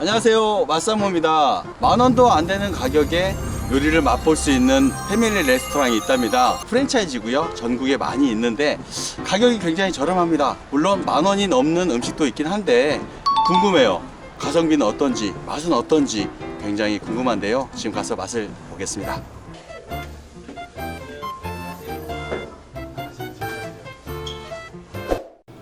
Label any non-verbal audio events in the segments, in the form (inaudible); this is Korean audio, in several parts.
안녕하세요. 마사모입니다. 만원도 안 되는 가격에 요리를 맛볼 수 있는 패밀리 레스토랑이 있답니다. 프랜차이즈고요. 전국에 많이 있는데 가격이 굉장히 저렴합니다. 물론 만원이 넘는 음식도 있긴 한데 궁금해요. 가성비는 어떤지 맛은 어떤지 굉장히 궁금한데요. 지금 가서 맛을 보겠습니다.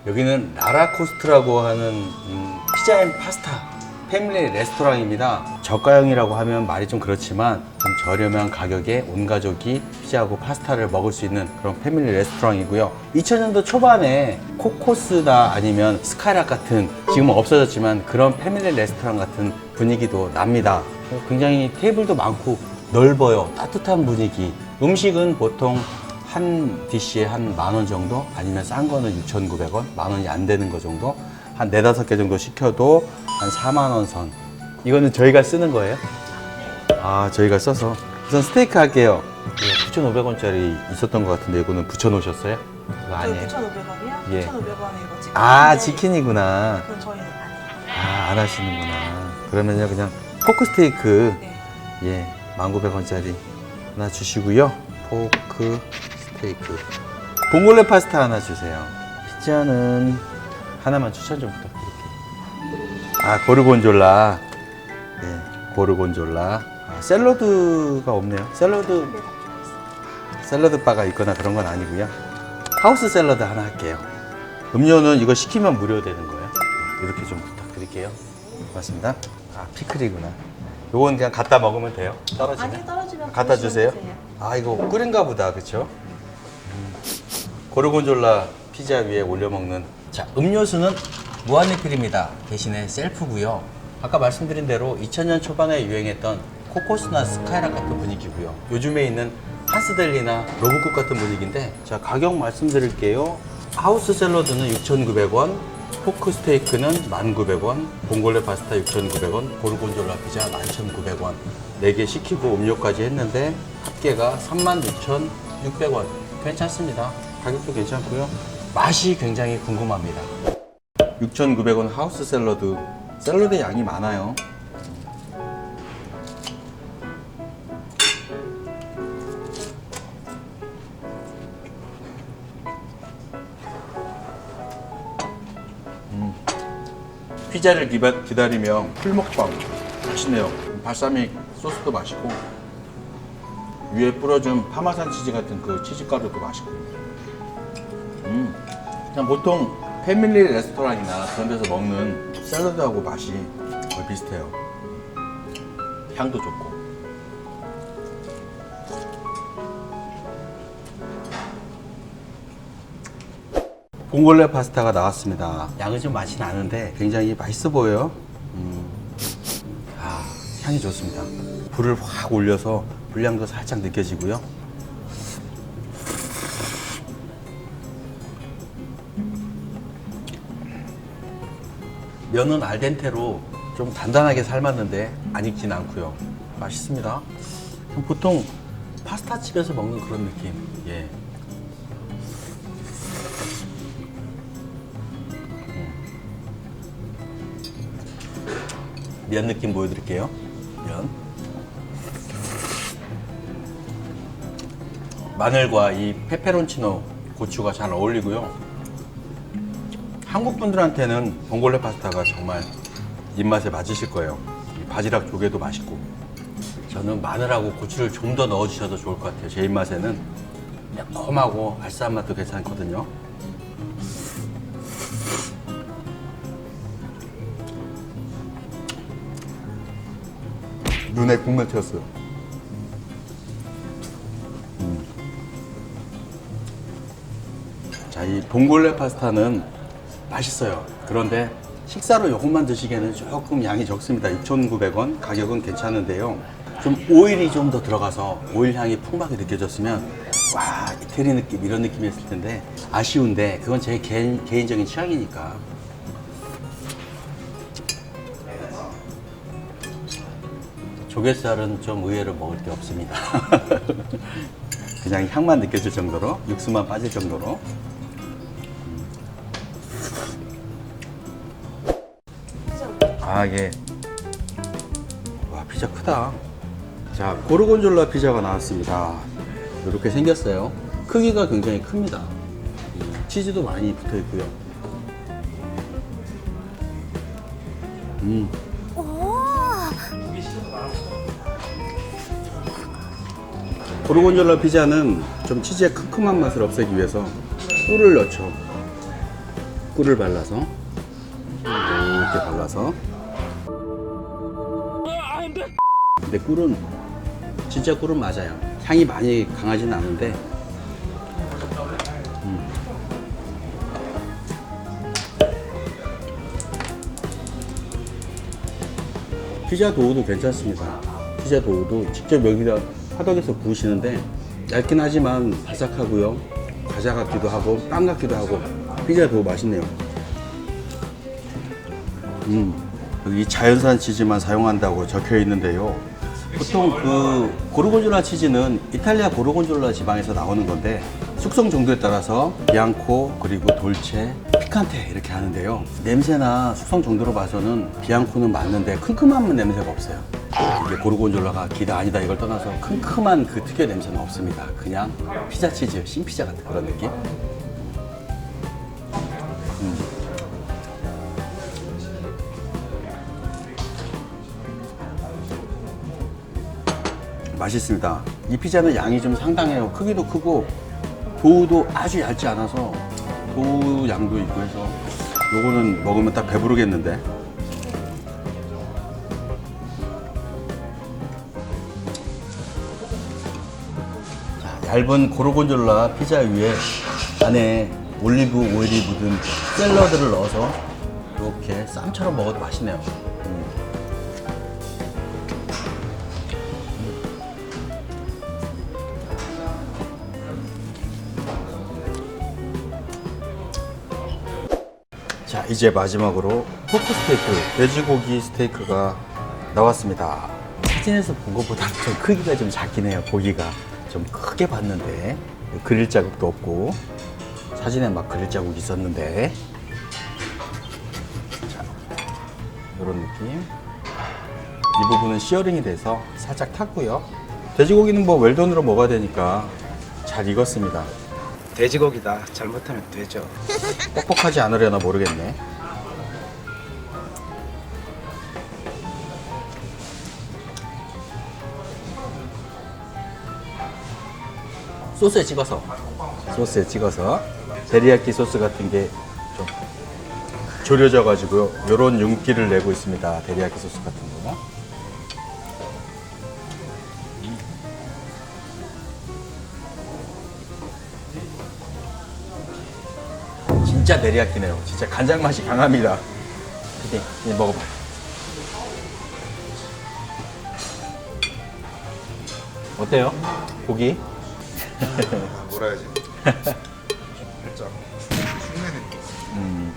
여기는 라라코스트라고 하는 음, 피자 앤 파스타 패밀리 레스토랑입니다. 저가형이라고 하면 말이 좀 그렇지만 좀 저렴한 가격에 온 가족이 피자하고 파스타를 먹을 수 있는 그런 패밀리 레스토랑이고요. 2000년도 초반에 코코스다 아니면 스카이락 같은 지금은 없어졌지만 그런 패밀리 레스토랑 같은 분위기도 납니다. 굉장히 테이블도 많고 넓어요. 따뜻한 분위기. 음식은 보통 한 디시에 한 만 원 정도 아니면 싼 거는 6,900원 만 원이 안 되는 거 정도 한 네다섯 개 정도 시켜도 한 4만 원 선 이거는 저희가 쓰는 거예요? 아 저희가 써서 우선 스테이크 할게요 9,500원짜리 있었던 것 같은데 이거는 붙여놓으셨어요? 그거 아니에요? 9,500원이요? 예. 9,500원에 이거 지금 아 치킨이구나 그건 저희는 아니에요. 아 안 하시는구나 그러면요 그냥 포크 스테이크 네. 예, 1900원짜리 하나 주시고요. 포크 스테이크. 봉골레 파스타 하나 주세요. 피자는 하나만 추천 좀 부탁드릴게요. 아, 고르곤졸라. 네, 고르곤졸라. 아, 샐러드가 없네요. 샐러드, 샐러드 바가 있거나 그런 건 아니고요. 하우스 샐러드 하나 할게요. 음료는 이거 시키면 무료 되는 거예요. 이렇게 좀 부탁드릴게요. 고맙습니다. 아, 피클이구나. 요건 그냥 갖다 먹으면 돼요? 떨어지면? 아니 떨어지면 갖다 주세요. 되세요. 아 이거 꿀인가 보다 그쵸? 음. 고르곤졸라 피자 위에 올려 먹는 자 음료수는 무한 리필입니다 대신에 셀프고요 아까 말씀드린 대로 2000년 초반에 유행했던 코코스나 스카이락 같은 분위기고요 요즘에 있는 한스델리나 로브쿡 같은 분위기인데 자 가격 말씀드릴게요 하우스 샐러드는 6,900원 포크 스테이크는 1,900원, 봉골레 파스타 6,900원, 고르곤졸라 피자 11,900원. 4개 시키고 음료까지 했는데 합계가 36,600원. 괜찮습니다. 가격도 괜찮고요. 맛이 굉장히 궁금합니다. 6,900원 하우스 샐러드. 샐러드 양이 많아요. 피자를 기다, 기다리며 풀먹방 맛있네요. 발사믹 소스도 맛있고 위에 뿌려준 파마산 치즈 같은 그 치즈 가루도 맛있고. 음, 그냥 보통 패밀리 레스토랑이나 그런 데서 먹는 샐러드하고 맛이 거의 비슷해요. 향도 좋고. 봉골레 파스타가 나왔습니다. 양은 좀 맛이 나는데 굉장히 맛있어 보여요. 음. 아, 향이 좋습니다. 불을 확 올려서 불량도 살짝 느껴지고요. 면은 알덴테로 좀 단단하게 삶았는데 안 익진 않고요. 맛있습니다. 보통 파스타 집에서 먹는 그런 느낌. 예. 면 느낌 보여드릴게요. 면. 마늘과 이 페페론치노 고추가 잘 어울리고요. 한국 분들한테는 봉골레 파스타가 정말 입맛에 맞으실 거예요. 이 바지락 조개도 맛있고. 저는 마늘하고 고추를 좀 더 넣어주셔도 좋을 것 같아요. 제 입맛에는 매콤하고 알싸한 맛도 괜찮거든요. 눈에 국물 튀었어요. 음. 자, 이 봉골레 파스타는 맛있어요. 그런데 식사로 이것만 드시기에는 조금 양이 적습니다. 6,900원. 가격은 괜찮은데요. 좀 오일이 좀 더 들어가서 오일 향이 풍부하게 느껴졌으면 와, 이태리 느낌 이런 느낌이었을 텐데 아쉬운데 그건 제 개인, 개인적인 취향이니까. 조갯살은 좀 의외로 먹을 게 없습니다. (laughs) 그냥 향만 느껴질 정도로, 육수만 빠질 정도로. 아, 예. 피자 크다. 자, 고르곤졸라 피자가 나왔습니다. 이렇게 생겼어요. 크기가 굉장히 큽니다. 음, 치즈도 많이 붙어 있고요. 음, 고르곤졸라 피자는 좀 치즈의 큼큼한 맛을 없애기 위해서 꿀을 넣죠. 꿀을 발라서 이렇게 발라서. 근데 꿀은 진짜 꿀은 맞아요. 향이 많이 강하지는 않은데. 음. 피자 도우도 괜찮습니다. 피자 도우도 직접 여기다 화덕에서 구우시는데 얇긴 하지만 바삭하고요. 과자 같기도 하고 빵 같기도 하고 피자 도우 맛있네요. 음, 여기 자연산 치즈만 사용한다고 적혀 있는데요. 보통 그 고르곤졸라 치즈는 이탈리아 고르곤졸라 지방에서 나오는 건데 숙성 정도에 따라서 비앙코 그리고 돌체, 피칸테 이렇게 하는데요. 냄새나 숙성 정도로 봐서는 비앙코는 맞는데 큼큼한 냄새가 없어요. 이게 고르곤졸라가 기다 아니다 이걸 떠나서 큼큼한 그 특유의 냄새는 없습니다. 그냥 피자 치즈, 신피자 같은 그런 느낌. 맛있습니다. 이 피자는 양이 좀 상당해요. 크기도 크고 도우도 아주 얇지 않아서 도우 양도 있고 해서 요거는 먹으면 딱 배부르겠는데. 자, 얇은 고르곤졸라 피자 위에 안에 올리브 오일이 묻은 샐러드를 넣어서 이렇게 쌈처럼 먹어도 맛있네요. 이제 마지막으로 포크 스테이크 돼지고기 스테이크가 나왔습니다. 사진에서 본 것보다는 좀 크기가 좀 작긴 해요. 고기가 좀 크게 봤는데 그릴 자국도 없고 사진에 막 그릴 자국이 있었는데. 자 이런 느낌. 이 부분은 시어링이 돼서 살짝 탔고요. 돼지고기는 뭐 웰던으로 먹어야 되니까 잘 익었습니다 돼지고기다. 잘못하면 되죠. (laughs) 뻑뻑하지 않으려나 모르겠네. 소스에 찍어서 소스에 찍어서 데리야끼 소스 같은 게 좀 졸여져 가지고요. 요런 윤기를 내고 있습니다. 데리야끼 소스 같은 거. 진짜 데리야끼네요. 진짜 간장 맛이 강합니다. 이제 이제 먹어봐. 어때요? 고기? 아, 뭐라 해야지? 살짝 흉내 느낌.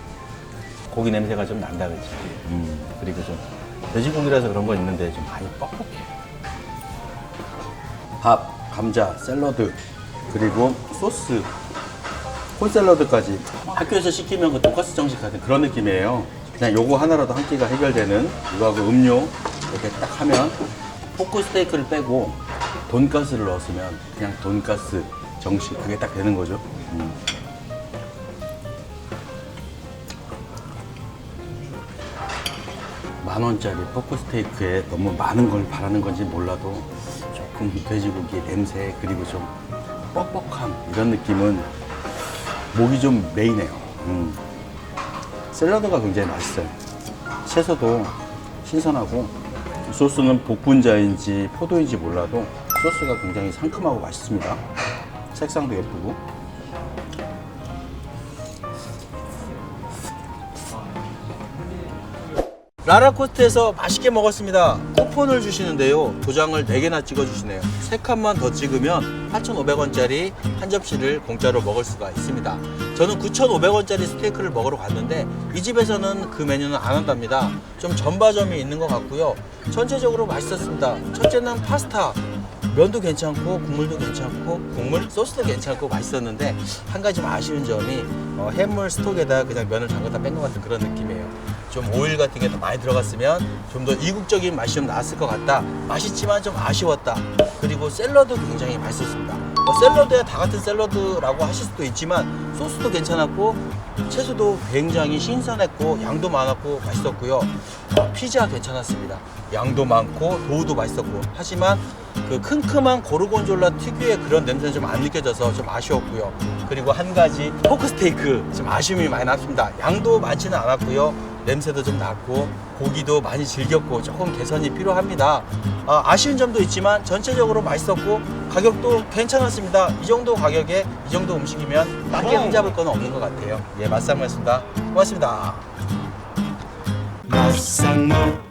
고기 냄새가 좀 난다 그지? 음, 그리고 좀 돼지고기라서 그런 건 있는데 좀 많이 뻑뻑해. 밥, 감자, 샐러드, 그리고 소스, 콘샐러드까지 학교에서 시키면 그 돈가스 정식 같은 그런 느낌이에요. 그냥 요거 하나라도 한 끼가 해결되는 이거하고 음료 이렇게 딱 하면 포크 스테이크를 빼고 돈가스를 넣었으면 그냥 돈가스 정식 그게 딱 되는 거죠. 음. 만 원짜리 포크 스테이크에 너무 많은 걸 바라는 건지 몰라도 조금 돼지고기 냄새 그리고 좀 뻑뻑함 이런 느낌은 목이 좀 메이네요. 음. 샐러드가 굉장히 맛있어요. 채소도 신선하고 소스는 복분자인지 포도인지 몰라도 소스가 굉장히 상큼하고 맛있습니다. 색상도 예쁘고. 라라코스트에서 맛있게 먹었습니다. 쿠폰을 주시는데요. 도장을 4개나 찍어주시네요. 3칸만 더 찍으면 8,500원짜리 한 접시를 공짜로 먹을 수가 있습니다. 저는 9,500원짜리 스테이크를 먹으러 갔는데 이 집에서는 그 메뉴는 안 한답니다. 좀 전바점이 있는 것 같고요. 전체적으로 맛있었습니다. 첫째는 파스타. 면도 괜찮고 국물도 괜찮고 국물 소스도 괜찮고 맛있었는데 한 가지 좀 아쉬운 점이 어, 해물 스톡에다 그냥 면을 담갔다 뺀 것 같은 그런 느낌이에요. 좀 오일 같은 게 더 많이 들어갔으면 좀 더 이국적인 맛이 좀 나왔을 것 같다. 맛있지만 좀 아쉬웠다. 그리고 샐러드 굉장히 맛있었습니다. 뭐 샐러드야 다 같은 샐러드라고 하실 수도 있지만 소스도 괜찮았고 채소도 굉장히 신선했고 양도 많았고 맛있었고요. 어, 피자 괜찮았습니다. 양도 많고 도우도 맛있었고 하지만 그 큼큼한 고르곤졸라 특유의 그런 냄새는 좀 안 느껴져서 좀 아쉬웠고요. 그리고 한 가지 포크 스테이크 좀 아쉬움이 많이 났습니다. 양도 많지는 않았고요. 냄새도 좀 났고 고기도 많이 질겼고 조금 개선이 필요합니다. 아, 아쉬운 점도 있지만 전체적으로 맛있었고 가격도 괜찮았습니다. 이 정도 가격에 이 정도 음식이면 싸게 흠잡을 건 없는 것 같아요. 예, 맛상무였습니다. 고맙습니다. 맛상무